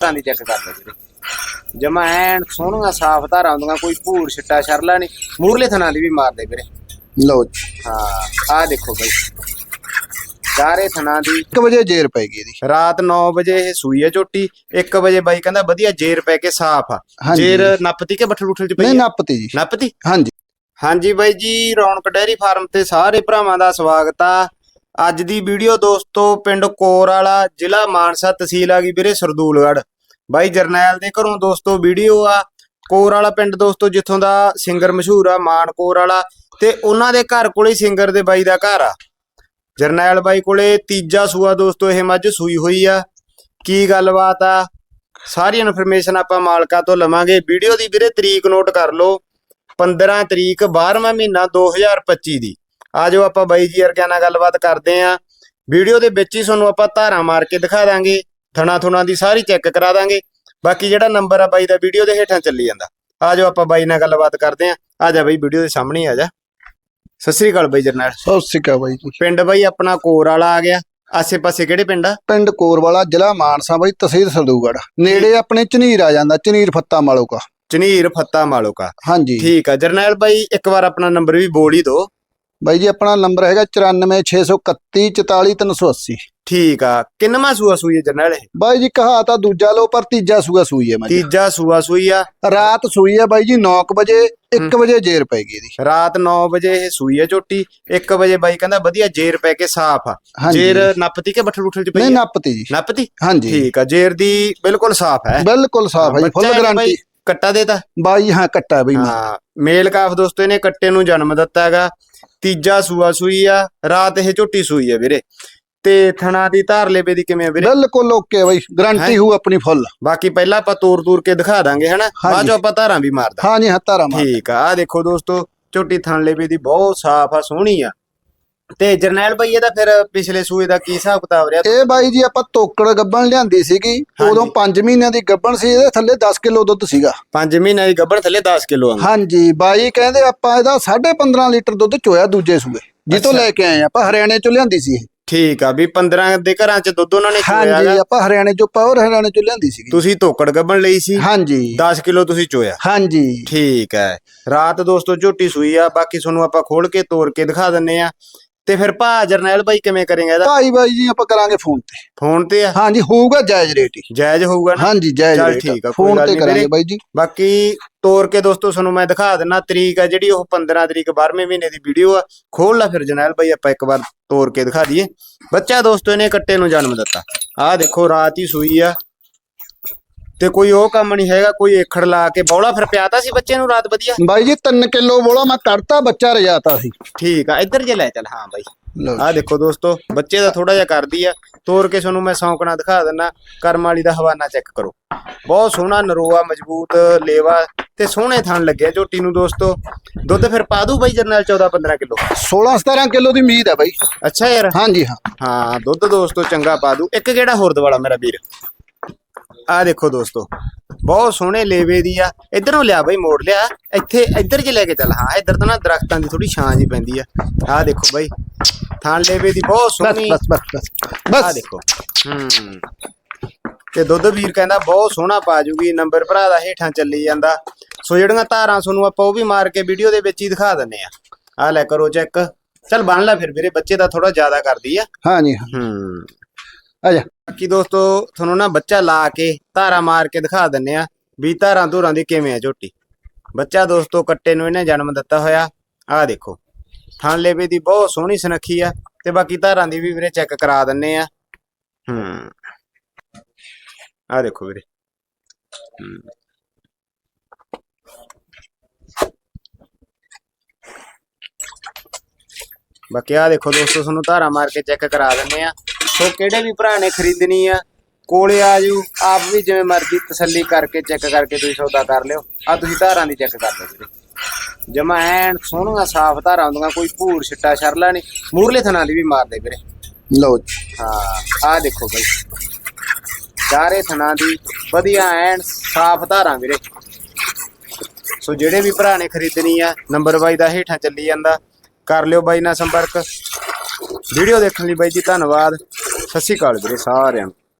ਧਾਰਾਂ ਦੀ ਚੈੱਕ ਕਰ ਲਓ ਵੀਰੇ। ਜਮਾ ਐਨ ਸੋਹਣੀਆਂ ਸਾਫ਼ ਧਾਰਾਂ ਆਉਂਦੀਆਂ ਕੋਈ ਭੂਰ ਛਿੱਟਾ ਸ਼ਰਲਾ ਨਹੀਂ। ਮੂਰਲੇ ਥਣਾ ਦੀ ਵੀ ਮਾਰਦੇ ਵੀਰੇ। ਲਓ ਜੀ। ਹਾਂ ਆਹ ਦੇਖੋ ਬਈ। ਚਾਰੇ ਥਣਾ ਦੀ 1 ਵਜੇ ਜੇਰ ਪੈ ਗਈ ਇਹਦੀ। ਰਾਤ 9 ਵਜੇ ਇਹ ਸੂਈ ਹੈ ਝੋਟੀ। 1 ਵਜੇ ਬਾਈ ਕਹਿੰਦਾ ਵਧੀਆ ਜੇਰ ਪੈ ਕੇ ਸਾਫ਼ ਆ। ਜੇਰ ਨੱਪਤੀ ਕਿ ਬੱਠਲ ਬੁੱਠਲ ਚ ਪਈ ਨਹੀਂ ਆ? ਨੱਪਤੀ ਜੀ। ਨੱਪਤੀ? ਹਾਂਜੀ। ਹਾਂਜੀ ਬਾਈ ਜੀ ਰੌਣਕ ਡੈਰੀ ਫਾਰਮ ਤੇ ਸਾਰੇ ਭਰਾਵਾਂ ਦਾ ਸਵਾਗਤ ਆ। ਅੱਜ ਦੀ ਵੀਡੀਓ ਦੋਸਤੋ ਪਿੰਡ ਕੋਰ ਵਾਲਾ ਜ਼ਿਲ੍ਹਾ ਮਾਨਸਾ ਤਹਿਸੀਲ ਆ ਗਈ ਵੀਰੇ ਸਰਦੂਲਗੜ੍ਹ। ਬਾਈ ਜਰਨੈਲ ਦੇ ਘਰੋਂ ਦੋਸਤੋ ਵੀਡੀਓ ਆ, ਕੋਰ ਵਾਲਾ ਪਿੰਡ ਦੋਸਤੋ ਜਿੱਥੋਂ ਦਾ ਸਿੰਗਰ ਮਸ਼ਹੂਰ ਆ, ਮਾਨ ਕੋਰ ਵਾਲਾ, ਤੇ ਉਹਨਾਂ ਦੇ ਘਰ ਕੋਲੇ ਸਿੰਗਰ ਦੇ ਬਾਈ ਦਾ ਘਰ ਆ। ਜਰਨੈਲ ਬਾਈ ਕੋਲੇ ਤੀਜਾ ਸੂਆ ਦੋਸਤੋ ਇਹ ਮੱਝ ਸੂਈ ਹੋਈ ਆ। ਕੀ ਗੱਲਬਾਤ ਆ? ਸਾਰੀ ਇਨਫੋਰਮੇਸ਼ਨ ਆਪਾਂ ਮਾਲਕਾਂ ਤੋਂ ਲਵਾਂਗੇ। ਵੀਡੀਓ ਦੀ ਵੀਰੇ ਤਰੀਕ ਨੋਟ ਕਰ ਲਓ 15 ਤਰੀਕ 12ਵਾਂ ਮਹੀਨਾ 2025 ਦੀ। ਆਜੋ ਆਪਾਂ ਬਾਈ ਜੀ ਵਰਗਿਆਂ ਨਾਲ ਗੱਲਬਾਤ ਕਰਦੇ ਆਂ। ਵੀਡੀਓ ਦੇ ਵਿੱਚ ਹੀ ਤੁਹਾਨੂੰ ਆਪਾਂ ਧਾਰਾਂ ਮਾਰ ਕੇ ਦਿਖਾ ਦਾਂਗੇ। ਥਣਾ ਥੁਣਾ ਦੀ ਸਾਰੀ ਚੈੱਕ ਕਰਾ ਦਾਂਗੇ। ਬਾਕੀ ਜਿਹੜਾ ਨੰਬਰ ਆ ਬਾਈ ਦਾ ਵੀਡੀਓ ਦੇ ਹੇਠਾਂ ਚੱਲੀ ਜਾਂਦਾ। ਆਜੋ ਆਪਾਂ ਬਾਈ ਨਾਲ ਗੱਲਬਾਤ ਕਰਦੇ ਆਂ। ਆ ਜਾ ਬਾਈ ਵੀਡੀਓ ਦੇ ਸਾਹਮਣੇ ਆ ਜਾ। ਸਤਿ ਸ੍ਰੀ ਅਕਾਲ ਬਾਈ ਜਰਨੈਲ। ਸਤਿ ਸ਼੍ਰੀ ਅਕਾਲ ਬਾਈ ਜੀ। ਪਿੰਡ ਬਾਈ ਆਪਣਾ ਕੋਰ ਵਾਲਾ ਆ ਗਿਆ। ਆਸੇ ਪਾਸੇ ਕਿਹੜੇ ਪਿੰਡ ਆ? ਪਿੰਡ ਕੋਰਵਾਲਾ ਜ਼ਿਲ੍ਹਾ ਮਾਨਸਾ ਬਾਈ ਤਹਿਸੀਲ ਸਰਦੂਗੜ੍ਹ ਨੇੜੇ ਆਪਣੇ ਝਨੀਰ ਆ ਜਾਂਦਾ ਝਨੀਰ ਫੱਤਾ ਮਾਲੋਕਾ। ਚਨੀਰ ਫੱਤਾ ਮਾਲੋਕਾ। ਹਾਂਜੀ। ਠੀਕ ਆ। ਜਰਨੈਲ ਬਾਈ ਇੱਕ ਵਾਰ ਆਪਣਾ ਨੰਬਰ ਵੀ ਬੋਲ ਹੀ ਦਿਓ। ਬਾਈ ਜੀ ਆਪਣਾ ਨੰਬਰ ਹੈਗਾ 94631 44380 ਠੀਕ ਆ। ਕਿੰਨਵਾਂ ਸੂਆ ਸੂਈ ਹੈ ਜਰਨੈਲ ਇਹ? ਬਾਈ ਜੀ ਕਹਾ ਤਾਂ ਦੂਜਾ ਲੋ ਪਰ ਤੀਜਾ ਸੂਆ ਸੂਈ ਹੈ ਮੈਂ ਤੀਜਾ ਸੂਆ ਸੂਈ ਆ। ਰਾਤ ਸੂਈ ਹੈ ਬਾਈ ਜੀ 9 ਵਜੇ 1 ਵਜੇ ਜੇਰ ਪੈ ਗਈ ਇਹਦੀ। ਰਾਤ 9 ਵਜੇ ਇਹ ਸੂਈ ਹੈ ਝੋਟੀ 1 ਵਜੇ ਬਾਈ ਕਹਿੰਦਾ ਵਧੀਆ ਜੇਰ ਪੈ ਕੇ ਸਾਫ਼ ਆ। ਜੇਰ ਨੱਪਤੀ ਕਿ ਬੱਠਲ ਬੁੱਠਲ ਚ ਪਈ ਨਹੀਂ? ਨੱਪਤੀ ਜੀ। ਨੱਪਤੀ? ਹਾਂਜੀ। ਠੀਕ ਆ ਜੇਰ ਦੀ ਬਿਲਕੁਲ ਸਾਫ਼ ਹੈ। ਬਿਲਕੁਲ ਸਾਫ਼ ਹੈ ਜੀ ਫੁੱਲ ਗਾਰੰਟੀ। ਕੱਟਾ ਦੇਤਾ? ਬਾਈ ਹਾਂ ਕੱਟਾ ਬਈ ਹਾਂ ਮੇਲ ਕਾਫ ਦੋਸਤੋ ਇਹਨੇ ਕੱਟੇ ਨੂੰ ਜਨਮ ਦਿੱਤਾ ਹੈਗਾ। ਤੀਜਾ ਸੂਆ ਸੂਈ ਆ ਰਾਤ ਇਹ ਝੋਟੀ ਸੂਈ ਹੈ ਵੀਰੇ। ਤੇ ਥਣਾ ਦੀ ਧਾਰ ਲੇਵੇ ਦੀ ਕਿਵੇਂ ਆ ਵੀਰੇ? ਬਿਲਕੁਲ ਓਕੇ ਬਾਈ ਗਾਰੰਟੀ ਹੈਂ? ਹੂ ਆਪਣੀ ਫੁੱਲ। ਬਾਕੀ ਪਹਿਲਾਂ ਆਪਾਂ ਤੋਰ ਤੂਰ ਕੇ ਦਿਖਾ ਦਾਂਗੇ ਹਨਾ? ਬਾਅਦ। ਚੋਂ ਆਪਾਂ ਧਾਰਾਂ ਵੀ ਮਾਰਦਾ ਹਾਂਜੀ ਹਾਂ ਤਾਰਾ ਮਾਰ ਠੀਕ ਆ ਆਹ ਦੇਖੋ ਦੋਸਤੋ ਝੋਟੀ ਥਣ ਲੇਵੇ ਦੀ ਬਹੁਤ ਸਾਫ਼ ਆ ਸੋਹਣੀ ਆ। ਤੇ ਜਰਨੈਲ ਭਾਈ ਇਹਦਾ ਫਿਰ ਪਿਛਲੇ ਸੂਏ ਦਾ ਕੀ ਹਿਸਾਬ ਕਿਤਾਬ ਰਿਹਾ? ਇਹ ਬਾਈ ਜੀ ਆਪਾਂ ਤੋਕੜ ਗੱਬਣ ਲਿਆਂਦੀ ਸੀਗੀ। ਉਦੋਂ 5 ਮਹੀਨਿਆਂ ਦੀ ਗੱਬਣ ਸੀ ਇਹਦੇ ਥੱਲੇ 10 ਕਿਲੋ ਦੁੱਧ ਸੀਗਾ। 5 ਮਹੀਨਿਆਂ ਦੀ ਗੱਭਣ ਥੱਲੇ 10 ਕਿਲੋ ਆ। ਹਾਂਜੀ ਬਾਈ ਕਹਿੰਦੇ ਆਪਾਂ ਇਹਦਾ 15.5 ਲੀਟਰ ਦੁੱਧ ਚੋਇਆ ਦੂਜੇ ਸੂਏ ਜਿੱਤੋਂ। ਲੈ ਕੇ ਆਏ ਆਪਾਂ ਹਰਿਆਣੇ ਚੋਂ ਲਿਆਂਦੀ ਸੀ ਇਹ। ਠੀਕ ਆ ਵੀ 15 ਦੇ ਘਰਾਂ ਚ ਦੁੱਧ ਉਹਨਾਂ ਨੇ ਚੋਇਆ ਹਾਂਜੀ। ਆਪਾਂ ਹਰਿਆਣੇ ਚੋਂ ਪਾਵਰ ਹਰਿਆਣੇ ਚੋਂ ਲਿਆਂਦੀ ਸੀਗੀ। ਤੁਸੀਂ ਧੋਕੜ ਗੱਭਣ ਲਈ ਸੀ? ਹਾਂਜੀ। 10 ਕਿਲੋ ਤੁਸੀਂ ਚੋਇਆ। ਹਾਂਜੀ। ਠੀਕ ਹੈ ਰਾਤ ਦੋਸਤੋ ਝੋਟੀ ਸੂਈ ਆ ਬਾਕੀ ਤੁਹਾਨੂੰ ਆਪਾਂ ਖੋਲ ਕੇ ਤੋੜ ਕੇ ਦਿਖਾ ਦਿੰਨੇ ਆ। ਤੇ ਫਿਰ ਭਾ ਜਰਨੈਲ ਭਾਈ ਕਿਵੇਂ ਕਰੇਗਾ ਇਹਦਾ? ਭਾਈ ਬਾਈ ਜੀ ਆਪਾਂ ਕਰਾਂਗੇ ਫੋਨ ਤੇ। ਫੋਨ ਤੇ ਆ? ਹਾਂਜੀ ਹੋਊਗਾ ਜਾਇਜ਼ ਰੇਟ ਹੀ। ਜਾਇਜ਼ ਹੋਊਗਾ ਨਾ? ਹਾਂਜੀ ਜਾਇਜ਼ ਚੱਲ ਰੇਟ ਠੀਕ ਆ, ਕੋਈ ਫੋਨ ਗੱਲ ਤੇ ਕਰਾਂਗੇ ਵੀਰੇ। ਬਾਈ ਜੀ। ਬਾਕੀ ਤੋੜ ਕੇ ਦੋਸਤੋ ਤੁਹਾਨੂੰ ਮੈਂ ਦਿਖਾ ਦਿੰਨਾ ਤਰੀਕ ਆ ਜਿਹੜੀ ਉਹ 15 ਤਰੀਕ 12ਵੇਂ ਮਹੀਨੇ ਦੀ ਵੀਡੀਓ ਆ। ਖੋਲ ਲਾ ਫਿਰ ਜਰਨੈਲ ਭਾਈ ਆਪਾਂ ਇੱਕ ਵਾਰ ਤੋੜ ਕੇ ਦਿਖਾ ਦਈਏ। ਬੱਚਾ ਦੋਸਤੋ ਇਹਨੇ ਕੱਟੇ ਨੂੰ ਜਨਮ ਦਿੱਤਾ। ਆਹ ਦੇਖੋ ਰਾਤ ਹੀ ਸੂਈ ਆ। ਤੇ ਕੋਈ ਉਹ ਕੰਮ ਨਹੀਂ ਹੈਗਾ ਕੋਈ ਏਖੜ ਲਾ ਕੇ ਬੌਲਾ ਫਿਰ ਪਿਆਤਾ ਸੀ ਬੱਚੇ ਨੂੰ ਰਾਤ ਵਧੀਆ? ਬਾਈ ਜੀ 3 ਕਿਲੋ ਬੋਲਾ ਮੈਂ ਕੱਢਤਾ ਬੱਚਾ ਰਜਾਤਾ ਸੀ। ਠੀਕ ਆ ਇੱਧਰ ਜੇ ਲੈ ਚੱਲ। ਹਾਂ ਬਾਈ। ਆਹ ਦੇਖੋ ਦੋਸਤੋ ਬੱਚੇ ਦਾ ਥੋੜਾ ਜਿਹਾ ਕਰਦੀ ਆ। ਤੋੜ ਕੇ ਤੁਹਾਨੂੰ ਮੈਂ ਸੌਂਕਣਾ ਦਿਖਾ ਦਿੰਨਾ। ਕਰਮ ਵਾਲੀ ਦਾ ਹਵਾਨਾ ਚੈੱਕ ਕਰੋ। ਬਹੁਤ ਸੋਹਣਾ ਨਰੋਆ ਮਜ਼ਬੂਤ ਲੇਵਾ ਤੇ ਸੋਹਣੇ ਥਣ ਲੱਗਿਆ ਝੋਟੀ ਨੂੰ ਦੋਸਤੋ। ਦੁੱਧ ਫਿਰ ਪਾ ਦੂ ਬਾਈ ਜਰਨਲ 14 15 ਕਿਲੋ? 16 17 ਕਿਲੋ ਦੀ ਉਮੀਦ ਹੈ ਬਾਈ। ਅੱਛਾ ਯਾਰ। ਹਾਂਜੀ ਹਾਂ। ਹਾਂ ਦੁੱਧ ਦੋਸਤੋ ਚੰਗਾ ਪਾ ਦੂ ਇੱਕ ਕਿਹੜਾ ਹੋਰ ਦਵਾਲਾ ਮੇਰਾ ਵੀਰ? ਆਹ ਦੇਖੋ ਦੋਸਤੋ ਬਹੁਤ ਸੋਹਣੇ ਲੇਵੇ ਦੀ ਆ ਇਧਰੋਂ ਲਿਆ ਬਾਈ ਮੋੜ ਲਿਆ ਇੱਥੇ ਇੱਧਰ ਜੇ ਲੈ ਕੇ ਚੱਲ ਹਾਂ ਇੱਧਰ ਤਾਂ ਨਾ ਦਰਖਤਾਂ ਦੀ ਥੋੜੀ ਛਾਂ ਜੀ ਪੈਂਦੀ ਆ। ਆਹ ਦੇਖੋ ਬਾਈ ਥਾਂ ਲੇਵੇ ਦੀ ਬਹੁਤ ਸੋਹਣੀ। ਬਸ ਬਸ ਬਸ ਆ ਬਸ ਦੇਖੋ ਹੂੰ। ਤੇ ਦੁੱਧ ਵੀਰ ਕਹਿੰਦਾ ਬਹੁਤ ਸੋਹਣਾ ਪਾ ਜੂਗੀ ਨੰਬਰ ਭਰਾ ਦਾ ਹੇਠਾਂ ਚੱਲੀ ਜਾਂਦਾ। ਸੋ ਜਿਹੜੀਆਂ ਧਾਰਾਂ ਤੁਹਾਨੂੰ ਆਪਾਂ ਉਹ ਵੀ ਮਾਰ ਕੇ ਵੀਡੀਓ ਦੇ ਵਿੱਚ ਹੀ ਦਿਖਾ ਦਿੰਨੇ ਆ। ਆ ਲੈ ਕਰੋ ਚੈੱਕ। ਚੱਲ ਬਣ ਲੈ ਫਿਰ ਵੀਰੇ ਬੱਚੇ ਦਾ ਥੋੜਾ ਜ਼ਿਆਦਾ ਕਰਦੀ ਆ। ਹਾਂਜੀ ਹੂੰ। ਆ ਜਾ। ਬਾਕੀ ਦੋਸਤੋ, ਤੁਹਾਨੂੰ ਨਾ ਬੱਚਾ ਲਾ ਕੇ ਧਾਰਾ ਮਾਰ ਕੇ ਦਿਖਾ ਦਿੰਨੇ ਆ ਵੀ ਧਾਰਾਂ ਧੂਰਾਂ ਦੀ ਕਿਵੇਂ ਆ ਝੋਟੀ। ਬੱਚਾ ਦੋਸਤੋ, ਕੱਟੇ ਨੂੰ ਇਹਨੇ ਜਨਮ ਦਿੱਤਾ ਹੋਇਆ। ਆਹ ਦੇਖੋ ਥਣ ਲੇਵੇ ਦੀ ਬਹੁਤ ਸੋਹਣੀ ਸੁਨੱਖੀ ਆ ਤੇ ਬਾਕੀ ਧਾਰਾਂ ਦੀ ਵੀ ਵੀਰੇ ਚੈੱਕ ਕਰਾ ਦਿੰਨੇ ਆ। ਹੂੰ, ਆਹ ਦੇਖੋ ਵੀਰੇ। ਬਾਕੀ ਆਹ ਦੇਖੋ ਦੋਸਤੋ, ਤੁਹਾਨੂੰ ਧਾਰਾ ਮਾਰ ਕੇ ਚੈੱਕ ਕਰਾ ਦਿੰਨੇ ਆ। ਸੋ ਕਿਹੜੇ ਵੀ ਭਰਾ ਨੇ ਖਰੀਦਣੀ ਆ? ਕੋਲੇ ਆ ਜੂ ਆਪ ਵੀ ਜਿਵੇਂ ਮਰਜ਼ੀ ਤਸੱਲੀ ਕਰਕੇ ਚੈੱਕ ਕਰਕੇ ਤੁਸੀਂ ਸੌਦਾ ਕਰ ਲਿਓ। ਆ ਤੁਸੀਂ ਧਾਰਾਂ ਦੀ ਚੈੱਕ ਕਰ ਲਓ ਵੀਰੇ। ਜਮਾ ਐਨ ਸੋਹਣੀਆਂ ਸਾਫ਼ ਧਾਰਾਂ ਆਉਂਦੀਆਂ ਕੋਈ ਭੂਰ ਛਿੱਟਾ ਸ਼ਰਲਾ ਨਹੀਂ। ਮੂਰਲੇ ਥਣਾ ਦੀ ਵੀ ਮਾਰਦੇ ਵੀਰੇ। ਲਓ ਜੀ। ਹਾਂ ਆਹ ਦੇਖੋ ਬਈ। ਚਾਰੇ ਥਣਾ ਦੀ ਵਧੀਆ ਐਨ ਸਾਫ਼ ਧਾਰਾਂ ਵੀਰੇ। ਸੋ ਜਿਹੜੇ ਵੀ ਭਰਾ ਨੇ ਖਰੀਦਣੀ ਆ ਨੰਬਰ ਬਾਈ ਦਾ ਹੇਠਾਂ ਚੱਲੀ ਜਾਂਦਾ। ਕਰ ਲਿਓ ਬਾਈ ਨਾਲ ਸੰਪਰਕ। ਵੀਡੀਓ ਦੇਖਣ ਲਈ ਬਾਈ ਜੀ ਧੰਨਵਾਦ। ਸਤਿ ਸ਼੍ਰੀ ਅਕਾਲ ਵੀਰੇ ਸਾਰਿਆਂ ਨੂੰ।